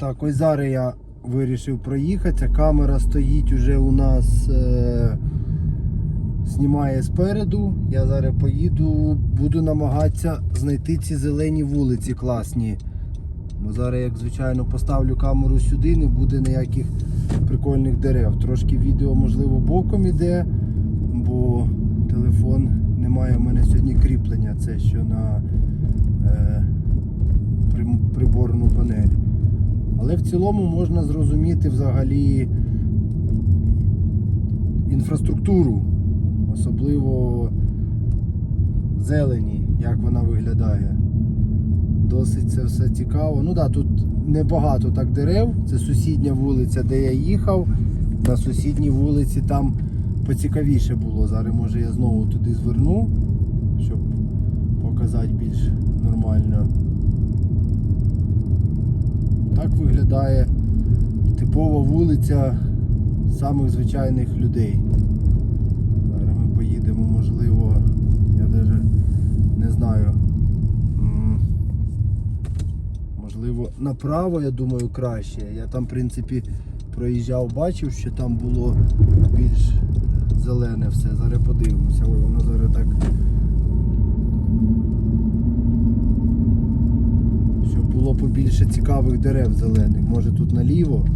Так, ось зараз я вирішив проїхатися. Камера стоїть уже у нас. Е- знімає спереду. Я зараз поїду, буду намагатися знайти ці зелені вулиці класні. Бо зараз, як звичайно, поставлю камеру сюди, не буде ніяких прикольних дерев. Трошки відео, можливо, боком іде, бо телефон не має в мене сьогодні кріплення. Це що на е, приборну панель. Але в цілому можна зрозуміти взагалі інфраструктуру, особливо зелені, як вона виглядає. Досить це все цікаво. Ну так, да, тут небагато так дерев. Це сусідня вулиця, де я їхав. На сусідній вулиці там поцікавіше було. Зараз може я знову туди зверну, щоб показати більш нормально. Так виглядає типова вулиця самих звичайних людей. Зараз ми поїдемо, можливо, я навіть не знаю. Можливо, направо, я думаю, краще. Я там, в принципі, проїжджав, бачив, що там було більш зелене все. Зараз подивимося. Ой, воно зараз так. Було побільше цікавих дерев зелених. Може тут наліво.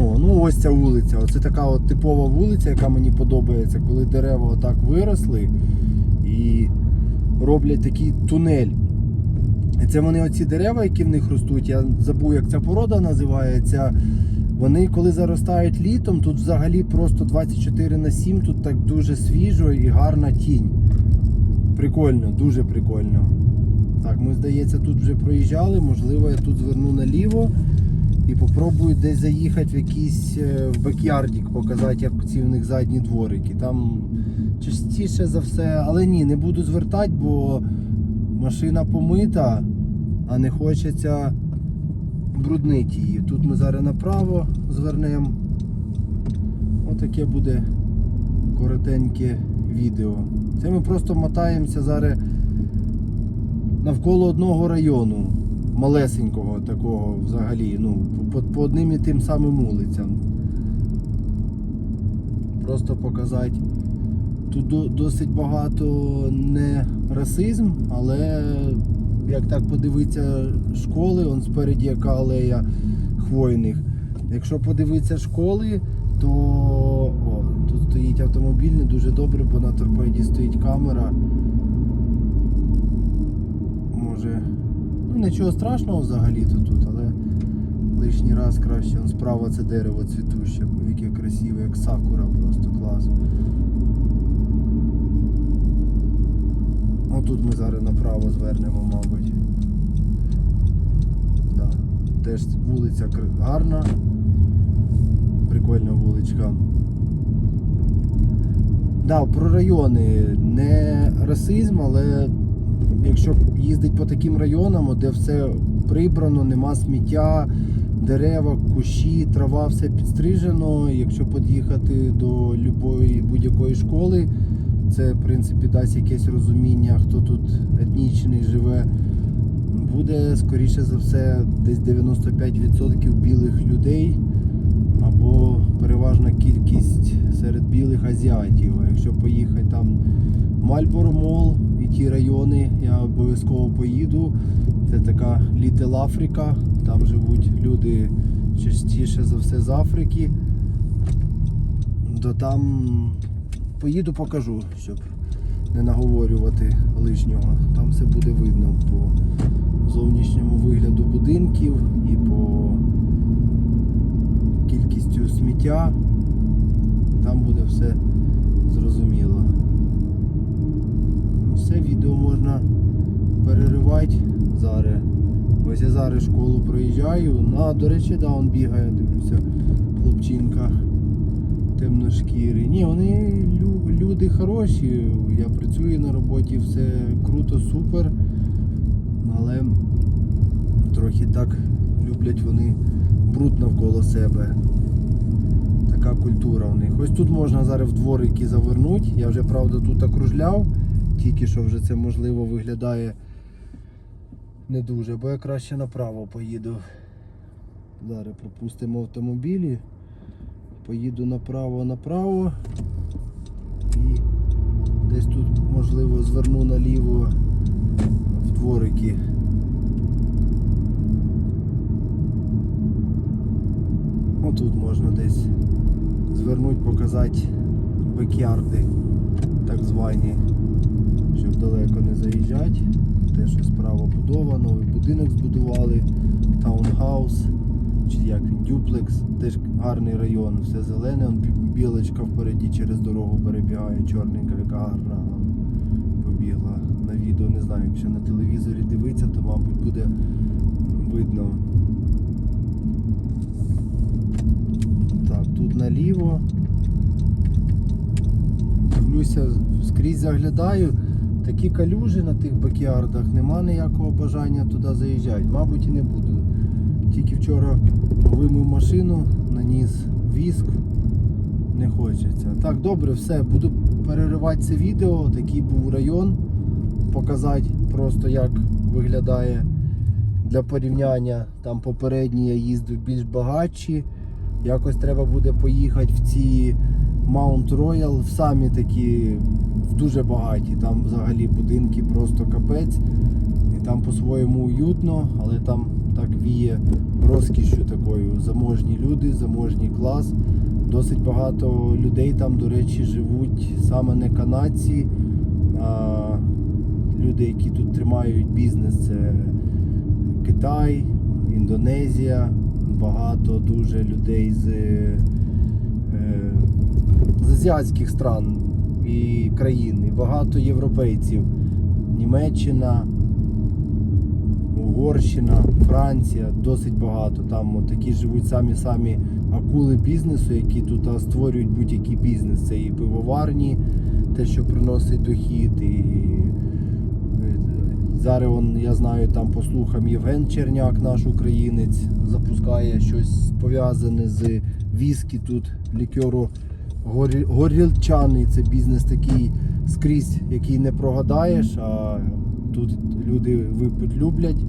О, ну ось ця вулиця. Оце така от типова вулиця, яка мені подобається, коли дерева отак виросли і роблять такий тунель. І це вони оці дерева, які в них ростуть, я забув, як ця порода називається. Вони коли заростають літом, тут взагалі просто 24 на 7, тут так дуже свіжо і гарна тінь. Прикольно, дуже прикольно. Так, ми, здається, тут вже проїжджали, можливо, я тут зверну наліво і попробую десь заїхати в якийсь е, в бекярдік, показати, як ці в них задні дворики. Там частіше за все, але ні, не буду звертати, бо машина помита, а не хочеться бруднити її. Тут ми зараз направо звернемо. Отаке буде коротеньке відео. Це ми просто мотаємося зараз навколо одного району, малесенького такого взагалі, ну, по, по одним і тим самим вулицям. Просто показати. Тут досить багато не расизм, але як так подивитися школи, он спереді яка алея хвойних. Якщо подивитися школи, то о, тут стоїть автомобіль не дуже добре, бо на торпеді стоїть камера. Може, ну нічого страшного взагалі-то тут, але лишній раз краще. Он справа це дерево цвітуще, яке красиве, як сакура, просто клас. Отут ми зараз направо звернемо, мабуть. Да. Теж вулиця гарна. Прикольна вуличка. Да, про райони. Не расизм, але якщо їздить по таким районам, де все прибрано, нема сміття, дерева, кущі, трава, все підстрижено. Якщо під'їхати до будь-якої школи, це в принципі дасть якесь розуміння, хто тут етнічний живе. Буде скоріше за все десь 95% білих людей або переважна кількість серед білих азіатів. А якщо поїхати там Мальборо Мол і райони, я обов'язково поїду. Це така Літл Африка. Там живуть люди частіше за все з Африки. То там поїду покажу, щоб не наговорювати лишнього. Там все буде видно по зовнішньому вигляду будинків і по кількістю сміття. Там буде все зрозуміло. Ну, Все відео можна переривати зараз. Ось я зараз школу проїжджаю. Ну, а, до речі, да, он бігає, дивлюся, хлопчинка темношкірий. Ні, вони лю- люди хороші. Я працюю на роботі, все круто, супер. Але трохи так люблять вони бруд навколо себе. Така культура в них. Ось тут можна зараз в дворики завернути. Я вже правда тут окружляв, тільки що вже це можливо виглядає не дуже, бо я краще направо поїду. Зараз пропустимо автомобілі. Поїду направо направо. І десь тут можливо зверну наліво в дворики. Отут можна десь звернути, показати бекярди, так звані, щоб далеко не заїжджати. Те, що справа будова, новий будинок збудували, таунхаус, чи як він, дюплекс, теж гарний район, все зелене, он білочка впереді через дорогу перебігає, чорненька, яка гарна. Побігла на відео, не знаю, якщо на телевізорі дивитися, то мабуть буде видно. Так, тут наліво. Дивлюся, скрізь заглядаю. Такі калюжі на тих бакіардах, нема ніякого бажання туди заїжджати. Мабуть і не буду. Тільки вчора вимив машину, наніс віск. Не хочеться. Так, добре, все, буду переривати це відео. Такий був район. Показати просто як виглядає для порівняння. Там попередні я їздив більш багатші. Якось треба буде поїхати в ці Royal, в самі такі дуже багаті. Там взагалі будинки просто капець. І там по-своєму уютно, але там так віє розкішю такою. Заможні люди, заможній клас. Досить багато людей там, до речі, живуть саме не канадці, а люди, які тут тримають бізнес, це Китай, Індонезія, багато дуже людей з азіатських стран і країн, і багато європейців. Німеччина, Угорщина, Франція, досить багато. Там такі живуть самі-самі акули бізнесу, які тут створюють будь-який бізнес. Це і пивоварні, те, що приносить дохід, і зараз он, я знаю, там по слухам Євген Черняк, наш українець, запускає щось пов'язане з віскі тут, лікеру горі- горілчаний. Це бізнес такий скрізь, який не прогадаєш, а тут люди випити люблять,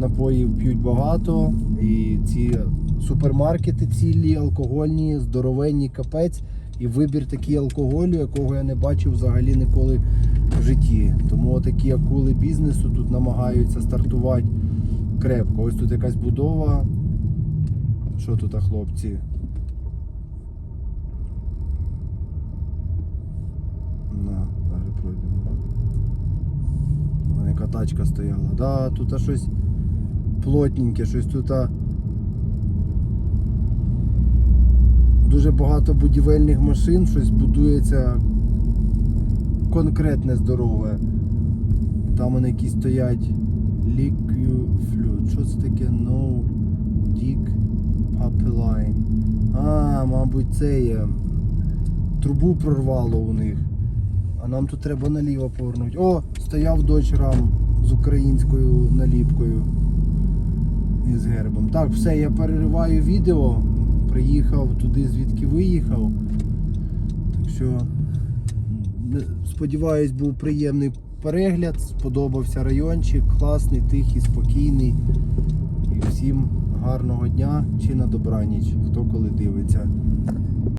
напоїв п'ють багато. І ці супермаркети цілі, алкогольні, здоровенні капець. І вибір такий алкоголю, якого я не бачив взагалі ніколи в житті. Тому такі акули бізнесу тут намагаються стартувати крепко. Ось тут якась будова. Що тут, а, хлопці? На, зараз пройдемо. У мене яка тачка стояла. Да, тут щось плотненьке, щось тут. Дуже багато будівельних машин, щось будується конкретне здорове. Там вони якісь стоять Liquid Що це таке? No Dick Pipeline. А, мабуть, це є. Трубу прорвало у них. Нам тут треба наліво повернути. О, стояв дощ рам з українською наліпкою і з гербом. Так, все, я перериваю відео. Приїхав туди, звідки виїхав. Так що, сподіваюсь, був приємний перегляд. Сподобався райончик, класний, тихий, спокійний. І всім гарного дня чи на добраніч, хто коли дивиться.